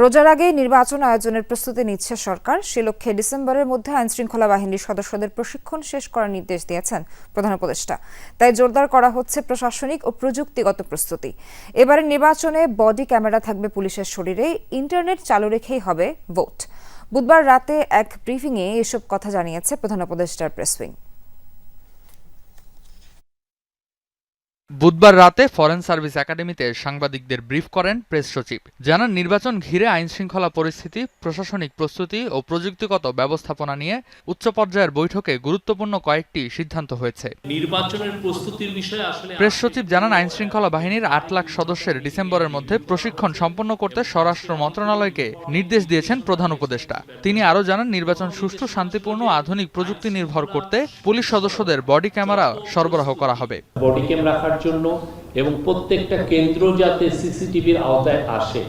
রোজার আগেই নির্বাচন আয়োজনের প্রস্তুতি নিচ্ছে সরকার। সে লক্ষ্যে ডিসেম্বরের মধ্যে আইনশৃঙ্খলা বাহিনীর সদস্যদের প্রশিক্ষণ শেষ করার নির্দেশ দিয়েছেন প্রধান উপদেষ্টা। তাই জোরদার করা হচ্ছে প্রশাসনিক ও প্রযুক্তিগত প্রস্তুতি। এবারে নির্বাচনে বডি ক্যামেরা থাকবে পুলিশের শরীরে, ইন্টারনেট চালু রেখেই হবে ভোট। বুধবার রাতে এক ব্রিফিংয়ে এসব কথা জানিয়েছে প্রধান উপদেষ্টার প্রেস বুধবার রাতে ফরেন সার্ভিস একাডেমিতে সাংবাদিকদের ব্রিফ করেন প্রেস সচিব। জানান নির্বাচন ঘিরে আইন শৃঙ্খলা পরিস্থিতি প্রশাসনিক প্রস্তুতি ও প্রযুক্তিগত ব্যবস্থাপনা নিয়ে উচ্চ পর্যায়ের বৈঠকে গুরুত্বপূর্ণ কয়েকটি সিদ্ধান্ত হয়েছে। নির্বাচনের প্রস্তুতির বিষয়ে আসলে প্রেস সচিব জানান আইন শৃঙ্খলা বাহিনীর আট লাখ সদস্যের ডিসেম্বরের মধ্যে প্রশিক্ষণ সম্পন্ন করতে স্বরাষ্ট্র মন্ত্রণালয়কে নির্দেশ দিয়েছেন প্রধান উপদেষ্টা। তিনি আরও জানান নির্বাচন সুষ্ঠু শান্তিপূর্ণ আধুনিক প্রযুক্তি নির্ভর করতে পুলিশ সদস্যদের বডি ক্যামেরা সরবরাহ করা হবে। বডি ক্যাম রাখার জন্য এবং প্রত্যেকটা কেন্দ্র যাতে সিসিটিভির আওতায় আসে,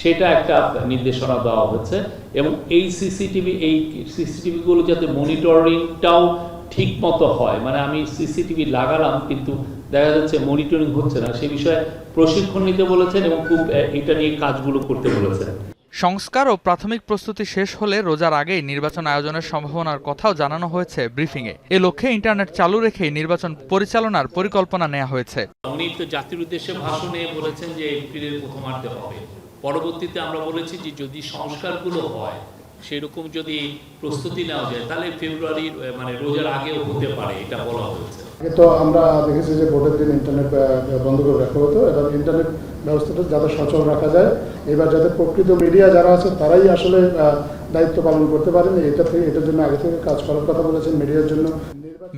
সেটা একটা নির্দেশনা দেওয়া হচ্ছে এবং এই সিসিটিভি, এই সিসিটিভিগুলো যাতে মনিটরিংটাও ঠিক মতো হয় মানে আমি সিসিটিভি লাগালাম কিন্তু দেখা যাচ্ছে মনিটরিং হচ্ছে না, সে বিষয়ে প্রশিক্ষণ নিতে বলেছেন এবং খুব এটা নিয়ে কাজগুলো করতে বলেছেন। সংস্কার ও প্রাথমিক প্রস্তুতি শেষ হলে রোজার আগেই নির্বাচন আয়োজনের সম্ভাবনার কথাও জানানো হয়েছে ব্রিফিংয়ে। এ লক্ষ্যে ইন্টারনেট চালু রেখেই নির্বাচন পরিচালনার পরিকল্পনা নেওয়া হয়েছে। উনি তো জাতির উদ্দেশ্যে ভাষণে বলেছেন যে এপ্রিলের প্রথমার্ধে হবে। পরবর্তীতে আমরা বলেছি যে যদি সংস্কারগুলো হয়, সেরকম যদি প্রস্তুতি নেওয়া যায়, তাহলে ফেব্রুয়ারির মানে রোজার আগেও হতে পারে, এটা বলা হয়েছে। তো আমরা দেখেছি যে ভোটের দিন ইন্টারনেট বন্ধ করে রাখা হতো। এবং ইন্টারনেট ব্যবস্থাটা যাতে সচল রাখা যায় এবার যাতে প্রকৃত মিডিয়া যারা আছে তারাই আসলে দায়িত্ব পালন করতে পারেন। এটা থেকে এটার জন্য আগে থেকে কাজ করার কথা বলেছেন মিডিয়ার জন্য।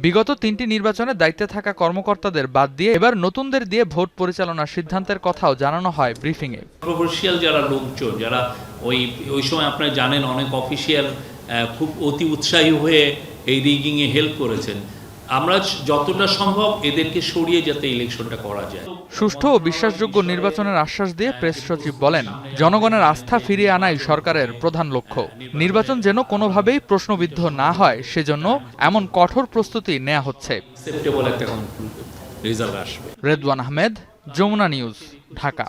বিগত তিনটি নির্বাচনে দায়িত্বে থাকা কর্মকর্তাদের বাদ দিয়ে এবার নতুনদের দিয়ে ভোট পরিচালনার সিদ্ধান্তের কথাও জানানো হয় ব্রিফিংয়ে কন্ট্রোভার্সিয়াল যারা লোকজন যারা ওই ওই সময় আপনারা জানেন অনেক অফিসিয়াল খুব অতি উৎসাহী হয়ে এই রিগিংয়ে হেল্প করেছেন। আমরা যতটা সম্ভব এদেরকে সরিয়ে যাতে ইলেকশনটা করা যায়। সুষ্ঠু ও বিশ্বাসযোগ্য নির্বাচনের আশ্বাস দিয়ে প্রেস সচিব বলেন জনগণের আস্থা ফিরিয়ে আনাই সরকারের প্রধান লক্ষ্য। নির্বাচন যেন কোনোভাবেই প্রশ্নবিদ্ধ না হয় সেজন্য এমন কঠোর প্রস্তুতি নেওয়া হচ্ছে। রেজাল্ট আসবে। রেদওয়ান আহমেদ যমুনা নিউজ ঢাকা।